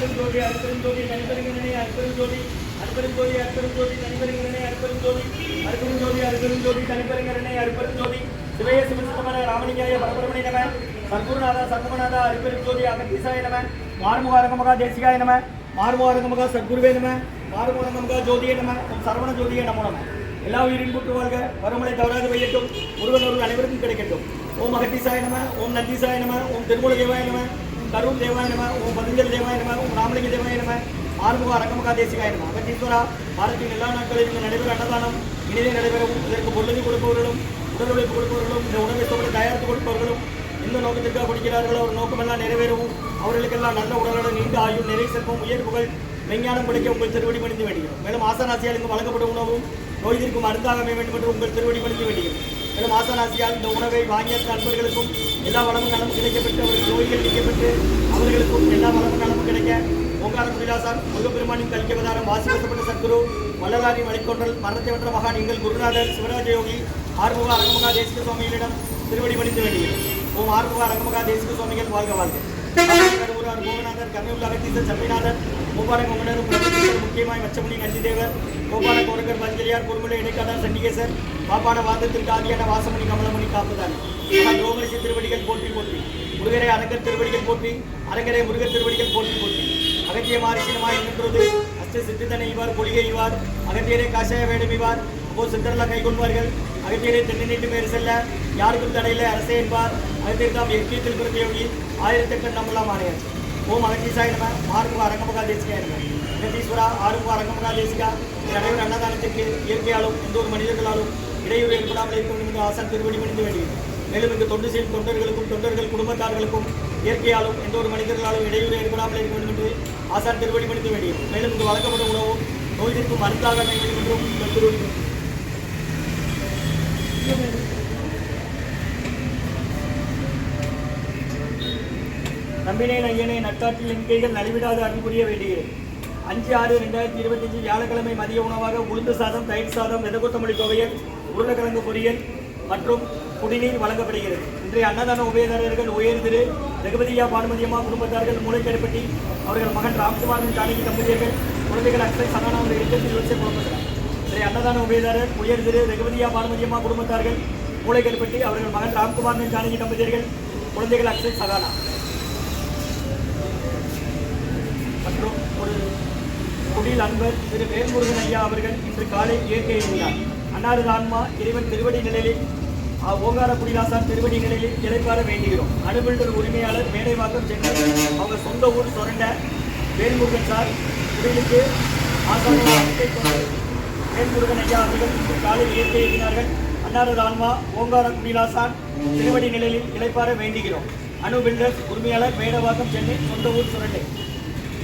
அற்பெருஞ்சோதி அற்பெருஞ்சோதி தனிப்பெருங்கனே அற்பெருஞ்சோதி அற்பெருஞ்சோதி அற்பெருஞ்சோதி தனிப்பெருங்கனே அற்பெருஞ்சோதி அற்பெருஞ்சோதி அற்பெருஞ்சோதி தனிப்பெருங்கனே அற்பெருஞ்சோதி சிவய சிவசுத்தமன ராமலிங்காய பரபரமணி நம. சர்க்குருநாத சர்க்குமநாத அற்பெருஞ்சோதி அகத்தீசாய நம. மாறுமுகாரங்கமகா தேசிகாய நம. மாறுமுகாரங்கமகா சத்குருவே நம. மாறுமுகரங்கமகா ஜோதியே நம. சரவண ஜோதியே நமோ நம. எல்லா உயிரின் கூட்டு வாழ்க. வருமலை தவறாது வையட்டும். ஒருவன் அருள் அனைவருக்கும் கிடைக்கட்டும். ஓம் அகத்தீசாய நம. ஓம் நந்தீசாய நம. ஓம் திருமூல தேவாய நம. கரூர் தேவாய நம ஓம் பதஞ்சலி தேவாய நம ஓம் ராமலிங்க தேவாய நம ஆறுமுக அரங்கமுகா தேசிகாய நம. அகத்தீஸ்வரா பாரதியின் எல்லா நாட்களிலும் இங்கு நடைபெறும் அன்னதானம் இனிதே நடைபெறவும் இதற்கு பொருளதி கொடுப்பவர்களும் உடல் உழைப்பு கொடுப்பவர்களும் இந்த உணவை சோழ தயாரித்து கொடுப்பவர்களும் எந்த நோக்கத்திற்காக படிக்கிறார்களோ ஒரு நோக்கமெல்லாம் நிறைவேறவும் அவர்களுக்கெல்லாம் நல்ல உடலுடன் நீண்ட ஆயுள் நிறை செல்வம் உயர் புகழ் விஞ்ஞானம் படிக்க உங்கள் திருவடி பணிந்து வேண்டுகிறோம் மேலும் ஆசனாசியால் இங்கு வழங்கப்படும் உணவும் நோய் தீர்க்கும் மருந்தாக அமைய வேண்டும் என்று உங்கள் திருவடி பணிந்து வேண்டுகிறோம் மேலும் ஆசனாசியால் இந்த உணவை வாங்கிய நண்பர்களுக்கும் எல்லா வளமும் நலமும் கிடைக்கப்பட்டு அவர்கள் நோய்கள் நீக்கப்பட்டு அவர்களுக்கும் எல்லா வளமும் நலமும் கிடைக்க ஓங்கார குடிலாசார் முருகப்பெருமானின் கல்விவதாரம் வாசிக்கப்பட்ட சத்குரு வள்ளலாரின் வழிகொண்டல் மரணத்தை வென்ற மகான் எங்கள் குருநாதர் சிவராஜ யோகி ஆறுமுக அரங்கமகா தேசிக சுவாமிகளிடம் திருவடி பணிந்து வேண்டுகிறோம் ஓம் ஆறுமுக அரங்கமகா தேசிக சுவாமிகள் வாழ்க வாழ்க. கோபநாதர் கோகநாதர் கர்ணவுள்ள அகத்தீசர் சண்மைநாதர் கோபால கோமனர் புலவத்தீசர் முக்கியமாய் மச்சமுனி நந்திதேவர் கோபால கோரகர் பஞ்சலியார் குருமலை இடைக்காட்டார் சண்டிகேசர் பாப்பான வாதத்திற்கு ஆதியான வாசமணி கமலமணி காப்புதான் ரோமரிசி திருவடிகள் போற்றி போற்றி முருகரை அரங்கர் திருவடிகள் போற்றி அரங்கரை முருகர் திருவடிகள் போற்றி போற்றி அகத்திய மாரிசினமாய் நின்றது அஷ்ட சித்திதனை இவார் பொலிகை இவார் அகத்தியரை காஷாய வேடம் இவார் அப்போது சித்தரெல்லாம் கை கொள்வார்கள். அகத்தியரை தென்னை பேர் செல்ல யாருக்கும் தடையில அரசே என்பார். அகத்தியர் தாம் எக்கீத்தில் பிறந்த யோகி. ஆயிரத்தெட்டு நம்மளாம் ஆணையர். ஓம் அகத்தீசாய நம. ஆறுமுக அரங்கமகா தேசிகாய நம அகத்தீஸ்வரா ஆறுமுக அரங்கமகா தேசிகா. இந்த அன்னதானத்திற்கு இயற்கையாலும் எந்த ஒரு மனிதர்களாலும் இடையூறு ஏற்படாமல் இருக்க வேண்டும் என்று ஆசான் திருவடி மணிந்து வேண்டியது. மேலும் இங்கு தொண்டு செய்யும் தொண்டர்களுக்கும் தொண்டர்கள் குடும்பத்தார்களுக்கும் இயற்கையாலும் எந்த ஒரு மனிதர்களாலும் இடையூறு ஏற்படாமல் இருக்க வேண்டும் என்று ஆசான் திருவடி மணிந்து வேண்டியது. மேலும் இங்கு வழங்கப்படும் உணவும் நோய் தீர்க்கும் மருந்தாக அமைய வேண்டும் என்றும் உங்கள் நம்பினேன் ஐயனே நட்டாற்றில் என் கைகள் நலிவிடாது அருள் புரிய வேண்டுகிறேன் அஞ்சு ஆறு ரெண்டாயிரத்தி இருபத்தஞ்சு வியாழக்கிழமை மதிய உணவாக உளுந்து சாதம் தயிர் சாதம் வெதகுத்தமல்லி துவையல் உருளைக்கிழங்கு பொரியல் மற்றும் குடிநீர் வழங்கப்படுகிறது. இன்றைய அன்னதான உபயதாரர்கள் உயர்ந்திரு ரகுபதியா பானுமதியம்மா குடும்பத்தார்கள் மூளைக்கரைப்பட்டி அவர்கள் மகன் ராம்குமாரின் தானிக்கு தம்பதியர்கள் குழந்தைகள் அக்ஷய் சனானாவுடைய இடத்தில் வச்சு குழம்புகிறார் அன்னதான உபயதாரர் உயர் திரு ரகுபதியா பானுமதியம்மா குடும்பத்தார்கள் மூளைக்கரைப்பட்டி அவர்கள் மகன் ராம்குமாரின் ஜானகி தம்பதியர்கள் குழந்தைகள் அக்ஷய் சகானா. மற்றும் ஒரு குடில் அன்பர் திரு வேல்முருகன் ஐயா அவர்கள் இன்று காலை இயற்கை எழுதினார் அன்னாரது ஆன்மா இறைவன் திருவடி நிலையில் ஓங்கார குடிலாசான் திருவடி நிலையில் இழைப்பார வேண்டுகிறோம். அணுபில்டர் உரிமையாளர் மேடைவாக்கம் சென்னை அவங்க சொந்த ஊர் சொரண்ட வேல்முருகன் சார் குடிலுக்கு ஆசான வேல்முருகன் ஐயா அவர்கள் இன்று காலை இயற்கை எழுதினார்கள் அன்னாரது ஆன்மா ஓங்கார குடிலாசான் திருவடி நிலையில் இழைப்பார வேண்டுகிறோம். அணு பில்டர்ஸ் உரிமையாளர் மேடவாக்கம் சென்னை சொந்த ஊர் சுரண்டை.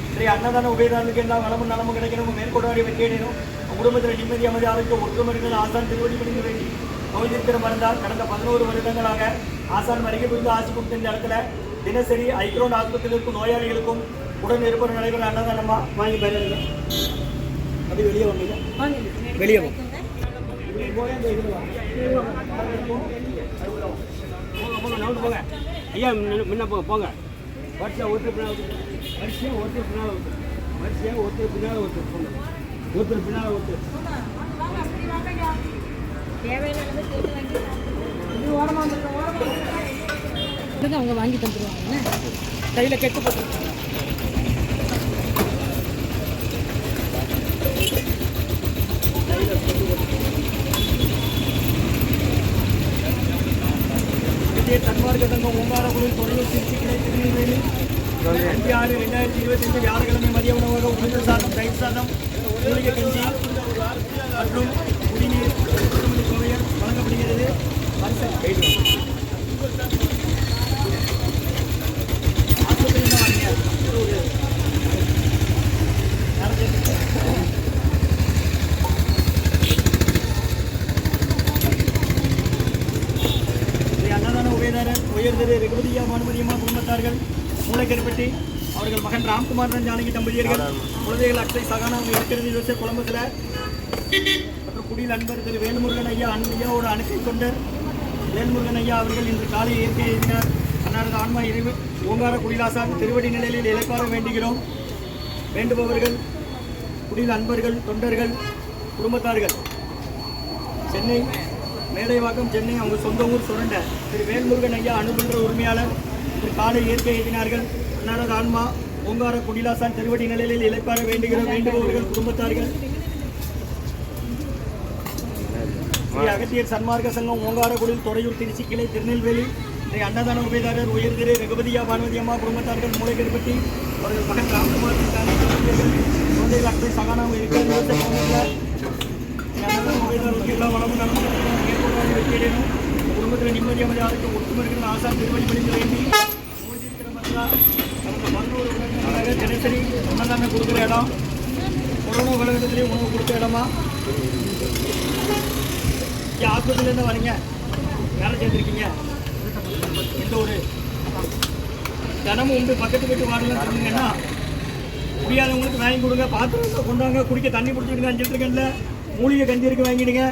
இன்றைய அன்னதான உபயதாரர்களுக்கு எல்லாம் வளமும் நலமும் கிடைக்கணும். மேற்கொண்டாடி வெற்றியடையணும். குடும்பத்தில் நிம்மதி அமைதி ஆரோக்கிய ஒற்றுமைகள் ஆசான் திருவடி பணிந்து வேண்டி. நோய் மறந்தால் மருந்தால் கடந்த பதினோரு வருடங்களாக ஆசான் வருகை புரிந்து ஆட்சி கொடுத்த இந்த இடத்துல தினசரி ஐக்ரோன் ஆஸ்பத்திரியில் இருக்கும் நோயாளிகளுக்கும் உடன் இருப்பவர் நடைபெற அன்னதானமாக வாங்கி பயனுங்க அப்படி வெளியே இதுல வா. போங்க போங்க நவுந்து போங்க ஐயா முன்ன- போங்க போங்க. வரிசையாக ஒருத்தர் பின்னால் வரிசையாக ஒருத்தர் பின்னால் ஒருத்தர் வரிசையாக ஒருத்தர் பின்னால் ஒருத்தர் போங்க. ஒருத்தர் பின்னால் ஒருத்தர் அவங்க வாங்கி தந்துருவாங்க. கையில் கெட்டு போட்டு தன்மார்க்க தங்கம் ஓங்காரகுடில் தொழில் திருச்சி கிளை திருநெல்வேலி அஞ்சு ஆறு ரெண்டாயிரத்தி இருபத்தி ரெண்டு வியாழக்கிழமை மதிய உணவாக உளுந்து சாதம் தயிர் சாதம் மூலிகை கஞ்சி மற்றும் குடிநீர் கொத்தமல்லி துவையல் வழங்கப்படுகிறது. பரிசல் கைது அன்னதான உபயதாரர் உயர் ரகுபதியா மனுமதியம்மா குடும்பத்தார்கள் மூளைக்கருப்பட்டி அவர்கள் மகன் ராம்குமாரன் ஜானகி தம்பதியர்கள். குழந்தைகள் அக்ஷய் சகானா அவங்க இருக்கிறது யோசிச்ச குழம்புல மற்றும் குடியில் அன்பர் திரு வேல்முருகன் ஐயா அன்னையாவோட அணுக்கை கொண்டர். வேல்முருகன் ஐயா அவர்கள் இன்று காலை இயற்கை எழுதினார். அன்னாரது ஆன்மா இறைவு ஓங்கார குடிலாசார் திருவடி நிலையில் இழைப்பார வேண்டுகிறோம். வேண்டுபவர்கள் குடியில் அன்பர்கள் தொண்டர்கள் குடும்பத்தார்கள். சென்னை மேடைவாக்கம் சென்னை அவங்க சொந்த ஊர் சுரண்ட. திரு வேல்முருகன் ஐயா அனுபன்ற உரிமையாளர். திரு காலை இயற்கை எழுதினார்கள் அன்னாரது ஆன்மா ஓங்கார குடிலாசான் திருவடி நிலையில் இழைப்பார வேண்டுகிற வேண்டுபவர்கள் குடும்பத்தார்கள். ஸ்ரீ அகத்தியர் சன்மார்க்க சங்கம் ஓங்காரகுடில் துறையூர் திருச்சி கிளை திருநெல்வேலி. இன்றைய அன்னதான உபயதாரர் உயர் திரு ரகுபதியா பானுவதி அம்மா குடும்பத்தார்கள் மூளைகருப்பட்டி அவர்கள் மகன் ராம்குமார் குழந்தைகள் குழந்தைகள் அக்ஷய் சகானாவும் இருக்கிற அன்னதான எல்லா வளமும் நலமும் வெற்றியடையணும் குடும்பத்தில் நிம்மதி அமைதி ஆரோக்கியம் ஒற்றுமர்கள் ஆசான் திருவடி பணிந்து வேண்டி மூழ்கியிருக்கிற மருந்தா கடந்த பதினோரு வருடங்களாக தினசரி கொடுக்குற இடம் கொரோனா உலகத்திலேயே உணவு கொடுத்த இடமா இங்கே ஆஸ்பத்திரியிலேருந்து வரீங்க வேலை சேர்ந்துருக்கீங்க எந்த ஒரு தினமும் உண்டு பக்கத்து வீட்டு வாடகை சொன்னீங்கன்னா முடியாதவங்களுக்கு வாங்கி கொடுங்க பாத்திரத்தை கொண்டாங்க குடிக்க தண்ணி பிடிச்சிடுங்க அஞ்சு மூலிகை கஞ்சி இருக்கு வாங்கிடுங்க.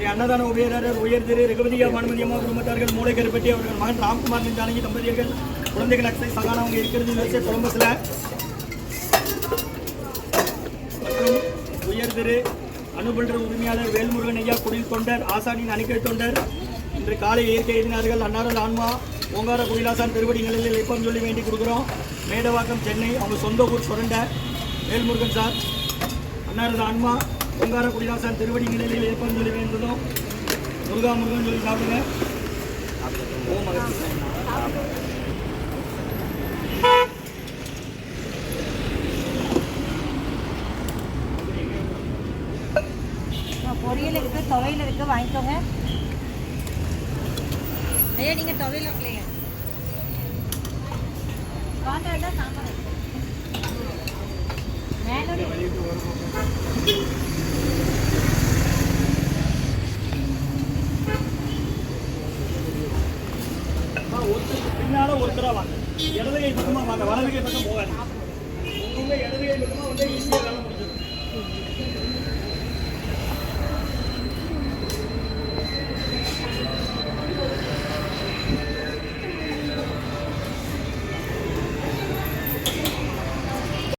ஸ்ரீ அன்னதான உபயதாரர் உயர் திரு ரகுபதியா மனுமதியம்மா குடும்பத்தார்கள் மூளை கருப்பட்டி அவர்கள் மகன் ராம்குமார் ஜானகி தம்பதியர்கள் குழந்தைகள் அக்ஷய் சகானா அவங்க இருக்கிறது யோசிச்ச கொலம்பஸில் மற்றும் உயர் திரு அனுபல்ற உரிமையாளர் வேல்முருகன் ஐயா குடில் தொண்டர் ஆசானின் அணிக்கை தொண்டர் இன்று காலை இயற்கை எழுதினார்கள் அன்னாரல் ஆன்மா ஓங்கார குயிலாசான் திருவடி நிலையில் எப்பம் சொல்லி வேண்டி கொடுக்குறோம். மேடவாக்கம் சென்னை அவங்க சொந்த ஊர் சுரண்ட வேல்முருகன் சார் அன்னாரது ஆன்மா ஓங்கார குடிதாசன் திருவடி நிலையில் எப்பம் சொல்லி வேண்டுதோம் முருகா முருகன் சொல்லி சாப்பிடுங்க. ஓம் பொரியல் இருக்கு துவையல் இருக்கு வாங்கிக்கோங்க. ஐயா நீங்க துவையல் வாங்கலையா? வாங்க sambar. மேலோட. want to get some